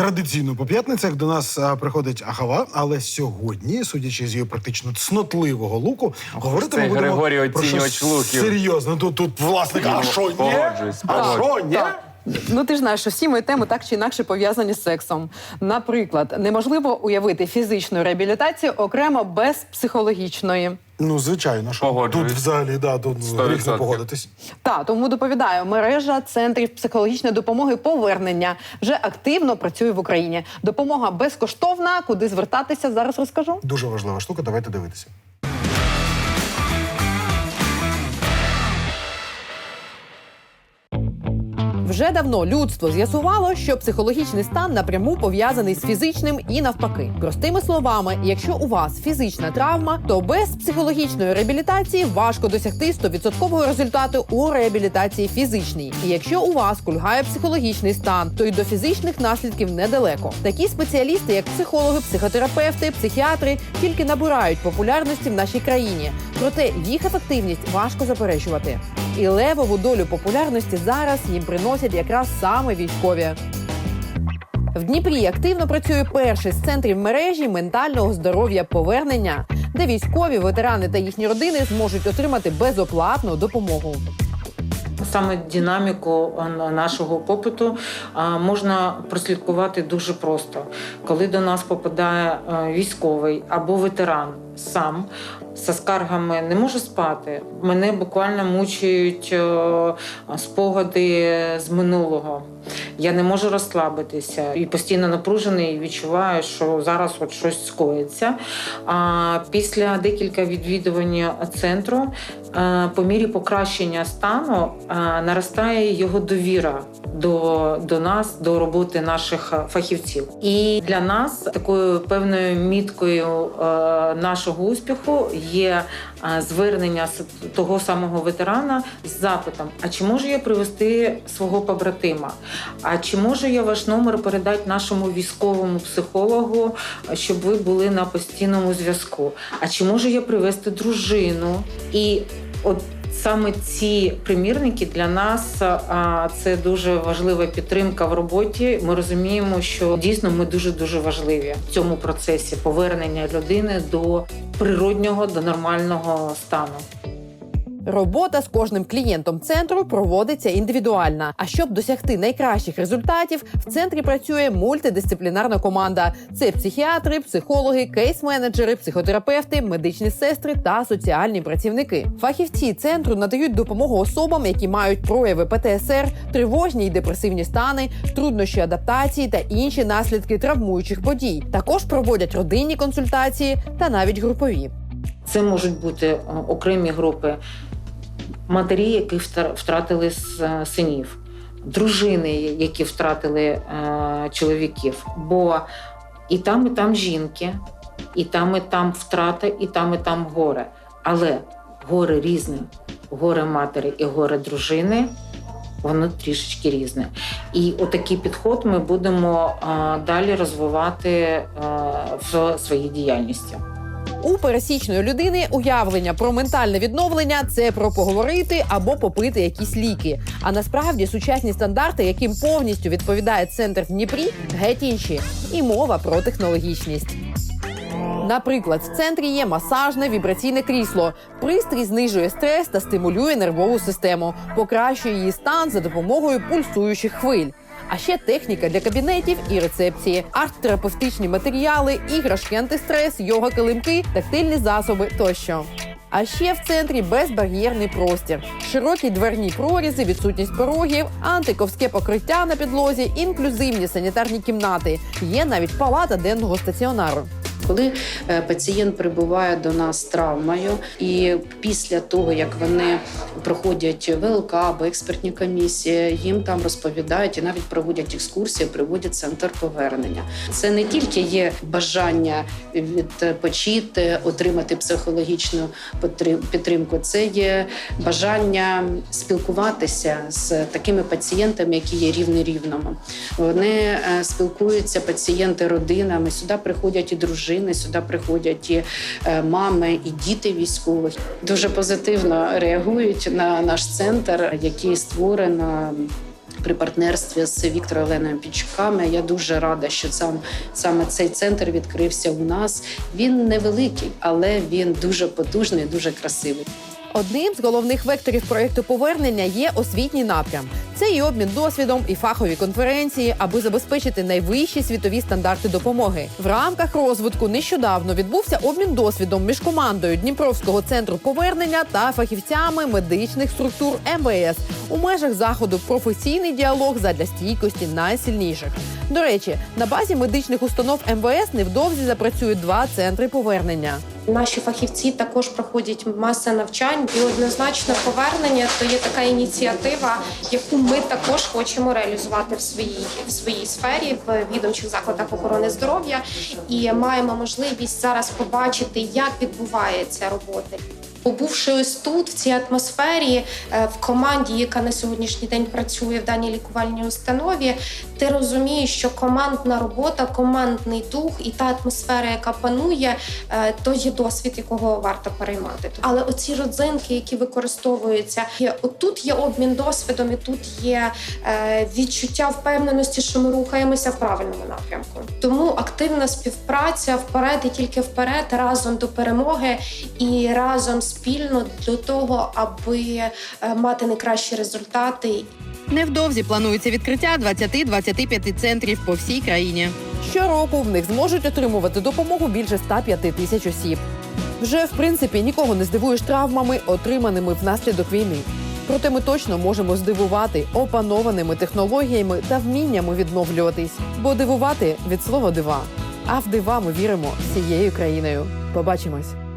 Традиційно по п'ятницях до нас приходить Ахава, але сьогодні, судячи з її практично цнотливого луку, говорити цей ми будемо Григорій про щось луків. серйозно. Тут тут власник, а що ні? А що ні? Ну, ти ж знаєш, що всі мої теми так чи інакше пов'язані з сексом. Наприклад, неможливо уявити фізичну реабілітацію окремо без психологічної. Ну звичайно, що Погоджуюсь. тут взагалі да тут Сто гріх не відсотків. погодитись. Та тому доповідаю, мережа центрів психологічної допомоги повернення вже активно працює в Україні. Допомога безкоштовна. Куди звертатися зараз розкажу. Дуже важлива штука. Давайте дивитися. Вже давно людство з'ясувало, що психологічний стан напряму пов'язаний з фізичним і навпаки. Простими словами, якщо у вас фізична травма, то без психологічної реабілітації важко досягти 100% результату у реабілітації фізичній. І якщо у вас кульгає психологічний стан, то й до фізичних наслідків недалеко. Такі спеціалісти, як психологи, психотерапевти, психіатри, тільки набирають популярності в нашій країні. Проте їх ефективність важко заперечувати. І левову долю популярності зараз їм приносять якраз саме військові. В Дніпрі активно працює перший з центрів мережі ментального здоров'я повернення, де військові, ветерани та їхні родини зможуть отримати безоплатну допомогу. Саме динаміку нашого попиту можна прослідкувати дуже просто. Коли до нас попадає військовий або ветеран сам зі скаргами не можу спати, мене буквально мучають е, спогади з минулого. Я не можу розслабитися і постійно напружений, і відчуваю, що зараз от щось скоїться. А після декілька відвідувань центру, по мірі покращення стану, е, наростає його довіра до, до нас, до роботи наших е, фахівців. І для нас такою певною міткою е, нашого успіху є е, звернення того самого ветерана з запитом: а чи можу я привести свого побратима? А чи можу я ваш номер передати нашому військовому психологу, щоб ви були на постійному зв'язку? А чи можу я привезти дружину? І от саме ці примірники для нас це дуже важлива підтримка в роботі. Ми розуміємо, що дійсно ми дуже дуже важливі в цьому процесі повернення людини до природнього, до нормального стану. Робота з кожним клієнтом центру проводиться індивідуальна. А щоб досягти найкращих результатів, в центрі працює мультидисциплінарна команда: це психіатри, психологи, кейс-менеджери, психотерапевти, медичні сестри та соціальні працівники. Фахівці центру надають допомогу особам, які мають прояви ПТСР, тривожні й депресивні стани, труднощі адаптації та інші наслідки травмуючих подій. Також проводять родинні консультації та навіть групові. Це можуть бути е, окремі групи матері, які втра- втратили синів, дружини, які втратили е, чоловіків. Бо і там, і там жінки, і там, і там втрата, і там, і там горе. Але горе різне. Горе матері і горе дружини. Воно трішечки різне. І отакий підход ми будемо е, далі розвивати е, в своїй діяльності. У пересічної людини уявлення про ментальне відновлення це про поговорити або попити якісь ліки. А насправді сучасні стандарти, яким повністю відповідає центр в Дніпрі, геть інші. І мова про технологічність. Наприклад, в центрі є масажне вібраційне крісло. Пристрій знижує стрес та стимулює нервову систему, покращує її стан за допомогою пульсуючих хвиль. А ще техніка для кабінетів і рецепції, арт-терапевтичні матеріали, іграшки, антистрес, йога килимки, тактильні засоби тощо. А ще в центрі безбар'єрний простір, широкі дверні прорізи, відсутність порогів, антиковське покриття на підлозі, інклюзивні санітарні кімнати. Є навіть палата денного стаціонару. Коли е, пацієнт прибуває до нас з травмою, і після того як вони проходять ВЛК або експертні комісії, їм там розповідають і навіть проводять екскурсії, приводять центр повернення. Це не тільки є бажання відпочити, отримати психологічну підтримку, це є бажання спілкуватися з такими пацієнтами, які є рівний рівному. Вони е, спілкуються пацієнти родинами. Сюди приходять і дружини, сюди приходять і е, мами, і діти військових. Дуже позитивно реагують на наш центр, який створено при партнерстві з Віктором Оленою Пічками. Я дуже рада, що сам саме цей центр відкрився у нас. Він невеликий, але він дуже потужний, дуже красивий. Одним з головних векторів проекту повернення є освітній напрям. Це і обмін досвідом, і фахові конференції, аби забезпечити найвищі світові стандарти допомоги. В рамках розвитку нещодавно відбувся обмін досвідом між командою Дніпровського центру повернення та фахівцями медичних структур МВС у межах заходу професійний діалог задля стійкості найсильніших. До речі, на базі медичних установ МВС невдовзі запрацюють два центри повернення. Наші фахівці також проходять маса навчань, і однозначно повернення то є така ініціатива, яку ми також хочемо реалізувати в своїй в своїй сфері в відомчих закладах охорони здоров'я, і маємо можливість зараз побачити, як відбувається робота. Побувши ось тут, в цій атмосфері, е, в команді, яка на сьогоднішній день працює в даній лікувальній установі, ти розумієш, що командна робота, командний дух і та атмосфера, яка панує, е, то є досвід, якого варто переймати. Але оці родзинки, які використовуються, є отут є обмін досвідом, і тут є е, відчуття впевненості, що ми рухаємося в правильному напрямку. Тому активна співпраця вперед і тільки вперед, разом до перемоги і разом спільно до того, аби е, мати найкращі результати Невдовзі планується відкриття 20-25 центрів по всій країні. Щороку в них зможуть отримувати допомогу більше 105 тисяч осіб. Вже в принципі нікого не здивуєш травмами, отриманими внаслідок війни. Проте ми точно можемо здивувати опанованими технологіями та вміннями відновлюватись. Бо дивувати від слова дива. А в дива ми віримо всією країною. Побачимось.